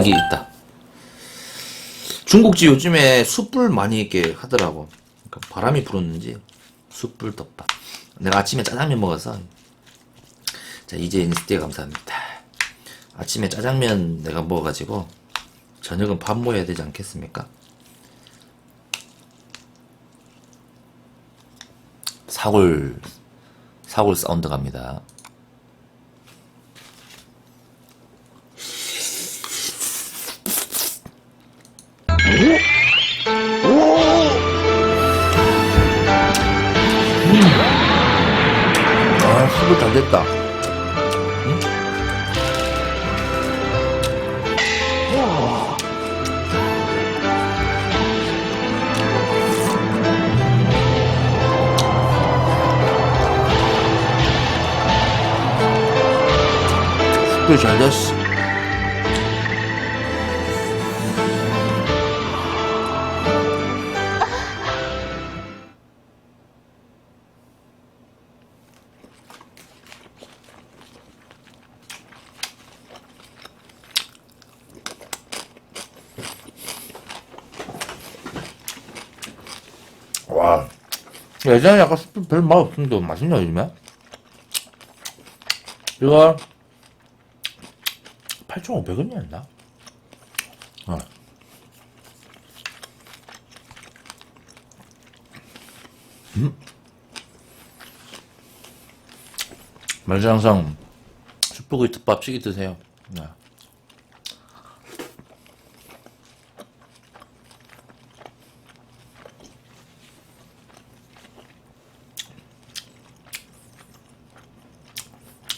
이게 있다. 중국집 요즘에 숯불 많이 이렇게 하더라고. 그러니까 바람이 불었는지 숯불 덮밥. 내가 아침에 짜장면 먹어서 자 이제 인스티에 감사합니다. 아침에 짜장면 내가 먹어가지고 저녁은 밥 먹어야 되지 않겠습니까? 사골 사골 사운드 갑니다. 아, 수분 잘 됐다. 응? 잘 됐어. 예전에 약간 수분 별맛 없었는데 맛있냐, 요즘에? 이거 8,500원이었나? 어. 음. 말주 항상 숯불구이 덮밥 찌개 드세요. 네.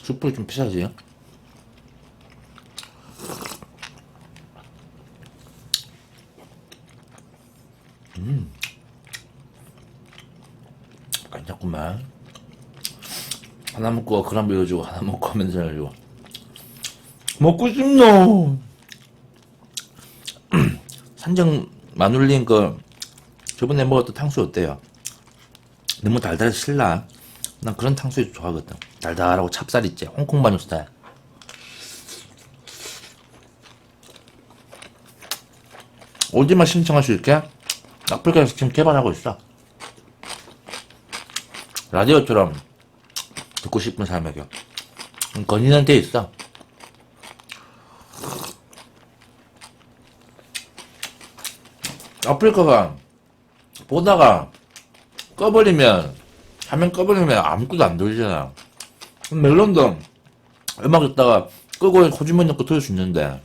숯불이 좀 비싸지? 괜찮구만. 하나 먹고 그람 배워주고 하나 먹고 하면서 해주고 먹고 싶노. 산정 마눌린 그 저번에 먹었던 탕수 어때요? 너무 달달해서 싫나? 난 그런 탕수육 좋아하거든. 달달하고 찹쌀 있지. 홍콩 반죽 스타일. 어디만 신청할 수 있게? 아프리카에서 지금 개발하고 있어. 라디오처럼 듣고 싶은 사람에게. 음, 건의는 돼 있어. 아프리카가 보다가 꺼버리면 화면 꺼버리면 아무것도 안 들리잖아. 멜론도 음악 듣다가 끄고 호주머니 넣고 들을 수 있는데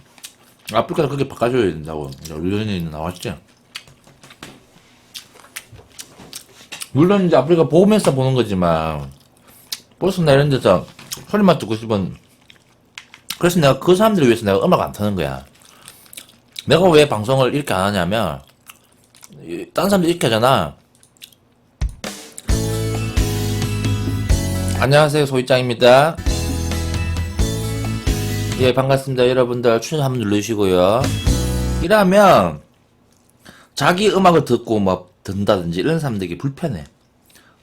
아프리카는 그게 바꿔줘야 된다고 의견이 나왔지. 물론 이제 아프리카 보면서 보는 거지만 버스나 이런 데서 소리만 듣고 싶은 그래서 내가 그 사람들을 위해서 내가 음악 안 트는 거야. 내가 왜 방송을 이렇게 안 하냐면 이- 딴 사람들 이렇게 하잖아. 안녕하세요 소희짱입니다. 예 반갑습니다 여러분들 추천 한번 누르시고요. 이러면 자기 음악을 듣고 막 듣는다든지 이런 사람들에게 불편해.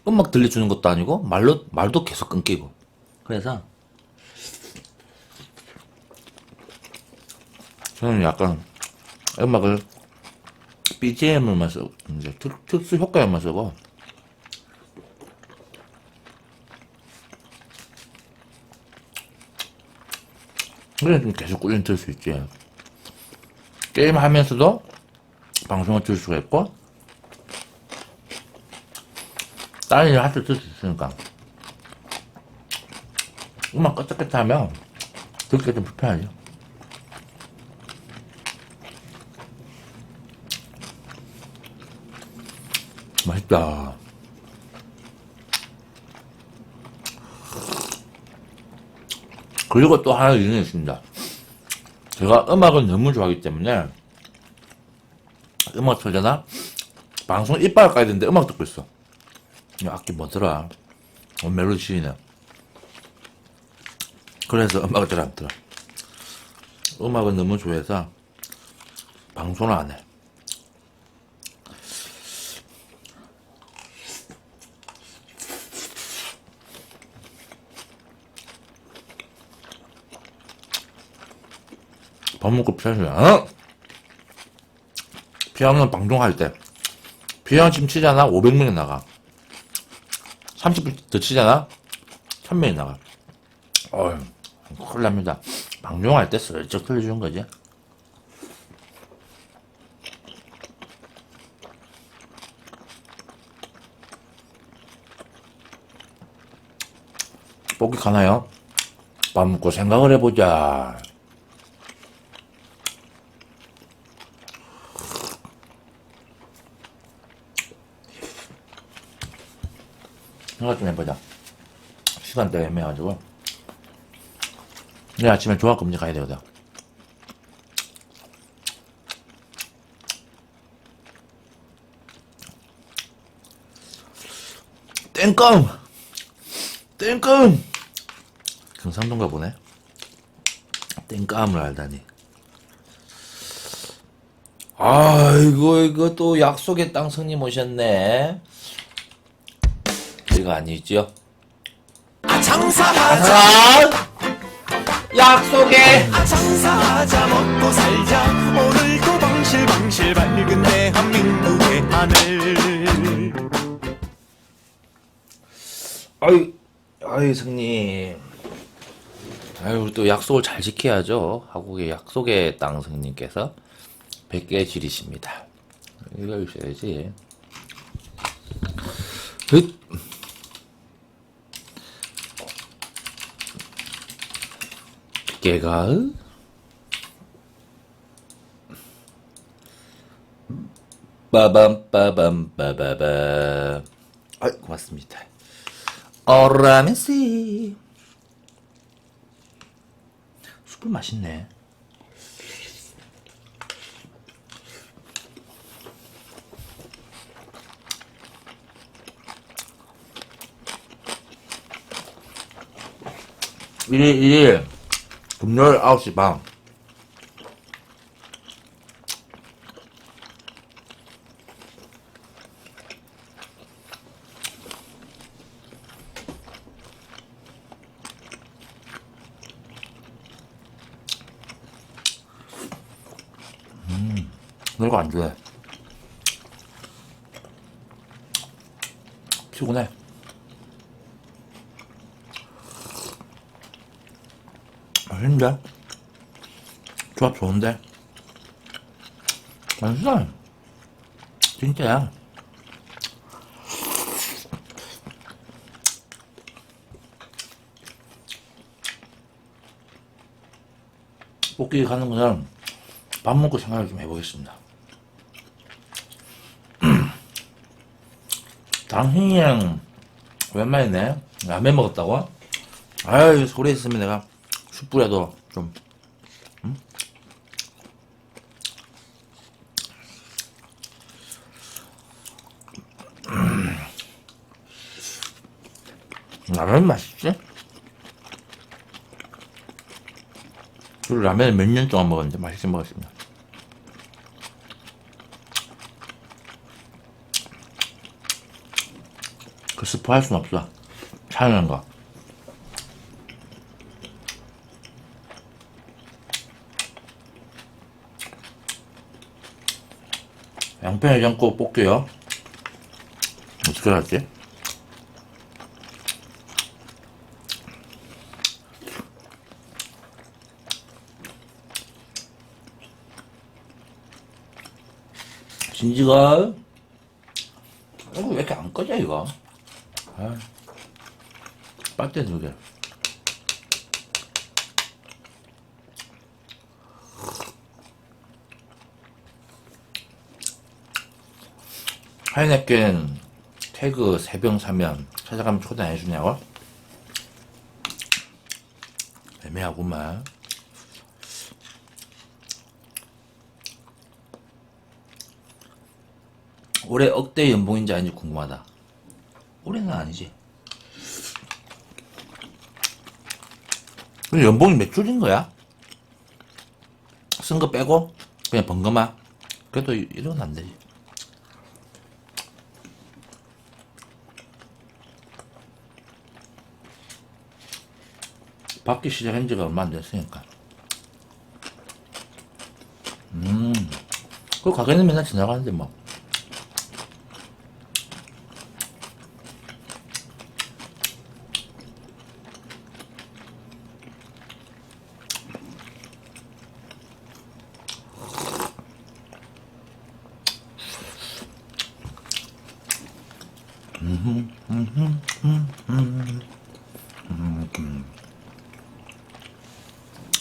음악 들려주는 것도 아니고 말로 말도 계속 끊기고. 그래서 저는 약간 음악을 BGM을 만 쓰고 이제 특, 특수 효과음만 쓰고 그래 좀 계속 꾸준히 들을 수 있지. 게임 하면서도 방송을 들을 수가 있고 다른 일을 할때 들을 수 있으니까 음악 껐다 하면 듣기가 좀 불편하죠. 맛있다. 그리고 또 하나 이유는 있습니다. 제가 음악을 너무 좋아하기 때문에 음악 틀잖아? 방송 이빨 까야 되는데 음악 듣고 있어. 이 악기 뭐더라? 어, 멜로디시네. 그래서 음악을 잘 안 들어. 음악을 너무 좋아해서 방송을 안 해. 밥 먹고 피하시냐? 어? 피하면 방송할 때. 피하면 지금 치잖아? 500명이 나가. 30분 더 치잖아? 1000명이 나가. 어휴, 큰일 납니다. 방송할 때 슬쩍 틀려주는 거지. 뽑기 가나요? 밥 먹고 생각을 해보자. 생각 좀 해보자. 시간대 애매해가지고. 내일 아침에 종합검진 가야 되거든. 땡깡! 땡깡! 경상도인가 보네. 땡깡을 알다니. 아이고, 이거 또 약속의 땅 성님 오셨네. 이거 아니죠? 장사하자 아! 약속의! 아, 장사하자 먹고 살자 오늘도 방실방실 밝은 대한민국의 하늘 아유, 아유, 성님. 아유, 우리 또 약속을 잘 지켜야죠. 하국의 약속의 땅 성님께서 100개 지리십니다. 이거 주셔야지. 흑. 개가 빠밤 빠밤 빠바밤 아 고맙습니다. 어라면시 숯불 맛있네. 일일 일일 금요일 9시 반너 이거 안 좋아해. 피곤해. 맛있는데? 조합 좋은데? 맛있어. 진짜야. 뽑기 가는 거는 밥 먹고 생각을 좀 해보겠습니다. 당신이랑 웬만이네 라면 먹었다고? 아유 소리 있으면 내가 숯불에도 좀 응? 음. 라면 맛있지? 그 라면을 몇 년 동안 먹었는데 맛있게 먹었습니다. 그 스프 할순 없어. 차는 거. 양평 해장국 볶게요. 어떻게 하지? 진지가 이거 왜 이렇게 안 꺼져 이거? 아, 두 개. 하이네켄 태그 세병 사면 찾아가면 초대 안 해주냐고? 애매하구만. 올해 억대 연봉인지 아닌지 궁금하다. 올해는 아니지. 그럼 연봉이 몇 줄인 거야? 쓴 거 빼고 그냥 번거마. 그래도 이- 이러면 안 되지. 받기 시작한 지가 얼마 안 됐으니까. 그 가게는 맨날 지나가는데 뭐.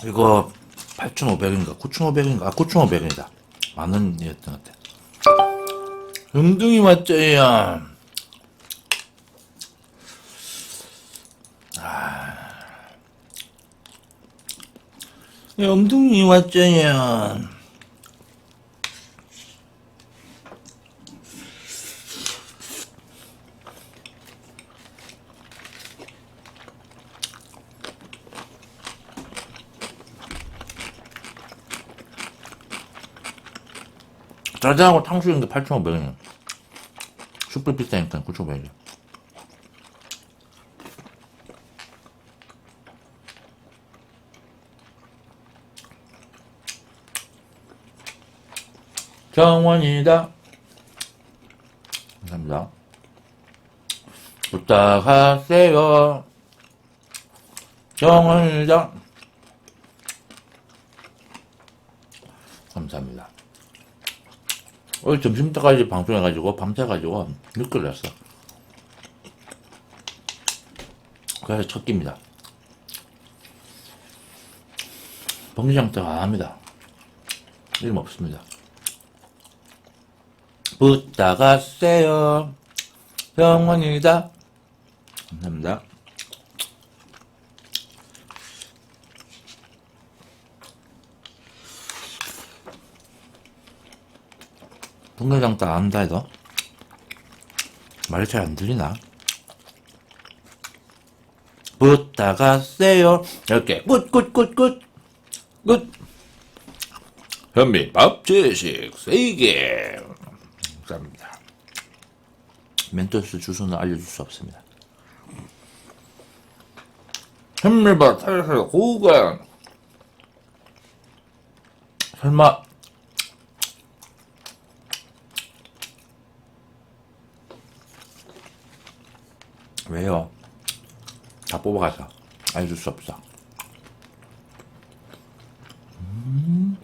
이거 8,500원인가? 9,500원인가? 아 9,500원이다. 만 원 이었던 것 같아 엉둥이 맛져야. 아. 엉둥이 맛져야 짜장하고 탕수육인데 8,500원이야 슈per 비싸니까 9,500원이야 정원이다. 감사합니다. 부탁하세요. 정원이다. 감사합니다 오늘 점심 때까지 방송해가지고 밤새가지고 늦게 냈어. 그래서 첫 끼입니다. 봉지장떡 안 합니다. 이름 없습니다. 부탁하세요. 병원이다. 감사합니다. Bunga장떡 안 한다 해도 말이 잘 안 들리나? 부탁하세요. 이렇게 굿굿굿굿. 굿. 현미 밥 제식 3개 감사합니다. 멘토스 주소는 알려줄 수 없습니다. 현미밥 살살 고가 설마 왜요? 다 뽑아가서 알려줄 수 없어. 음.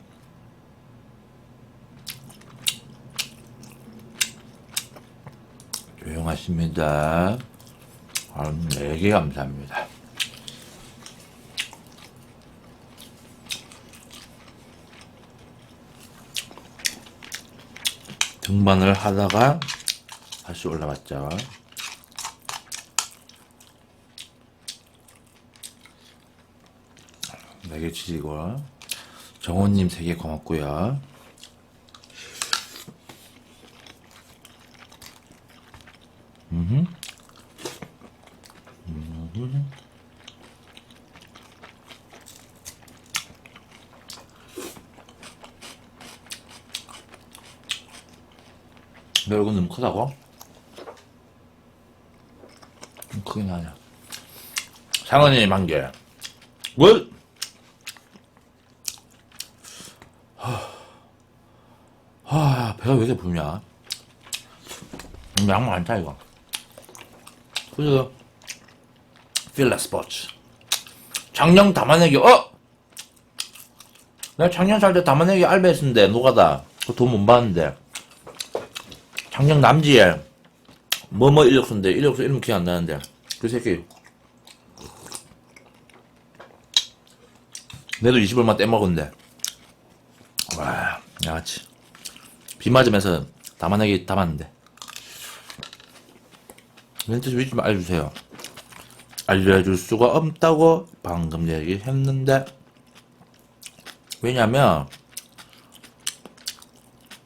조용하십니다. 아, 4개 감사합니다. 등반을 하다가 다시 올라왔죠. 네개 치시고 정호님 세 개 고맙고요. 음. 내 얼굴 너무 크다고? 좀 크긴 하냐. 상은이 만 개. 뭘? 아, 배가 왜 이렇게 부냐? 양 많다, 이거. 그래서, 필라 스포츠. 작년 담아내기, 어? 내가 작년 살 때 담아내기 알바했었는데, 노가다. 그돈못 받는데. 작년 남지에, 뭐뭐 인력수인데, 인력수 이름 기억 안 나는데. 그 새끼. 내도 20얼마 떼먹었는데. 와, 양아치. 비 맞으면서 담아내기 담았는데. 멘트 좀좀 알려주세요. 알려줄 수가 없다고 방금 얘기했는데. 왜냐면,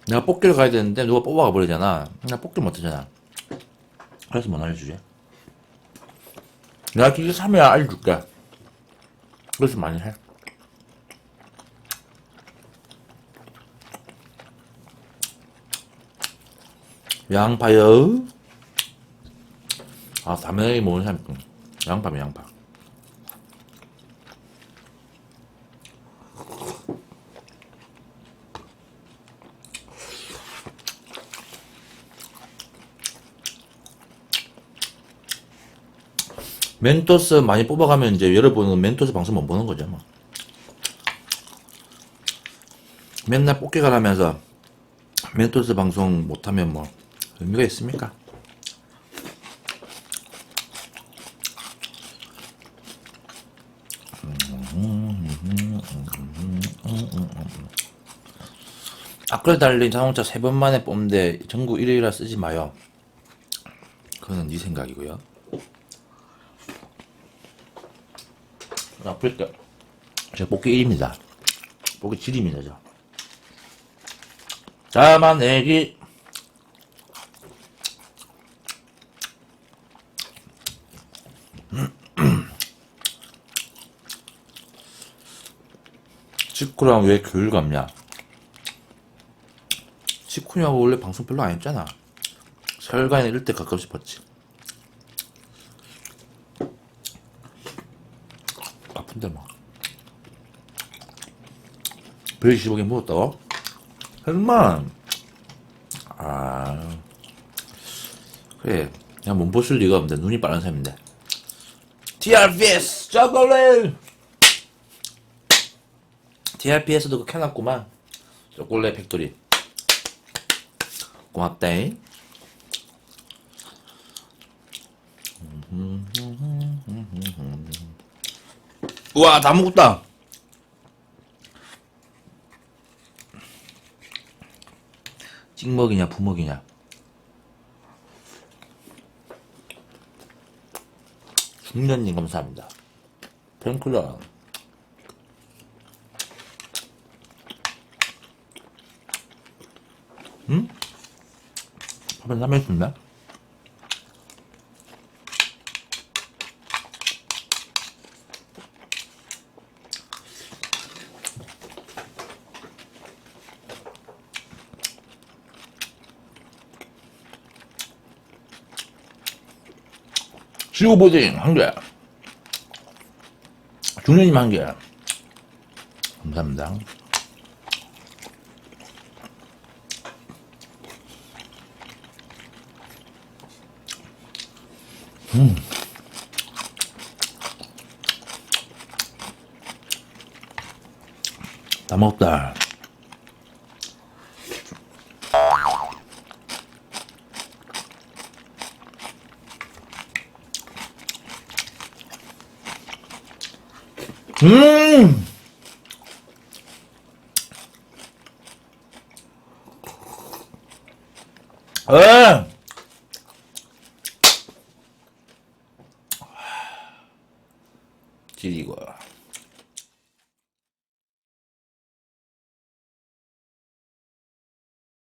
내가 뽑기를 가야 되는데 누가 뽑아가 버리잖아. 나 뽑기 못하잖아. 그래서 못 알려주지. 내가 기계 3이야 알려줄게. 그래서 많이 해. 양파요. 아, 담백하게 먹는 사람, 양파면 양파. 멘토스 많이 뽑아가면 이제 여러분은 멘토스 방송 못 보는 거죠. 뭐. 맨날 뽑기가 나면서 멘토스 방송 못하면 뭐 의미가 있습니까? 악글 달린 자동차 세 번 만에 뽑는데 전국 1위라 쓰지 마요. 그거는 네 생각이고요. 나쁠 때 제가 뽑기 1위입니다. 뽑기 7위입니다, 저. 자만내기 치쿠랑 왜 교육 없냐? 치쿠냐고 원래 방송 별로 안 했잖아. 설가에 이럴 때 가끔 싶었지. 아픈데 뭐. 125개 먹었다고? 설마. 아. 그래. 그냥 못 보실 리가 없는데, 눈이 빠른 사람인데. TRPS! 초 TRPS도 그 켜놨구만. 초콜릿 팩토리. 고맙다잉. 우와, 다 먹었다! 찍먹이냐 부먹이냐 중년님 감사합니다 팬클럽 밥은 남했습니다 지우보딩 한 개. 중년님 한 개. 감사합니다. 음. 다 먹었다. 음!